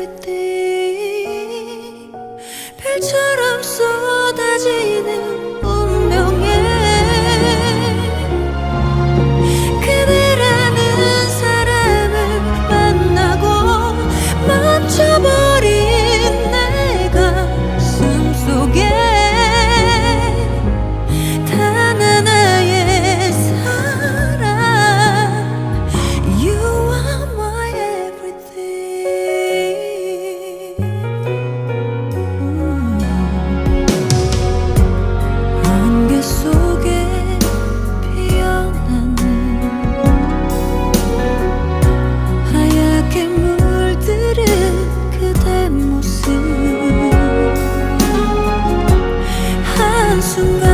everything 별처럼 쏟 한순간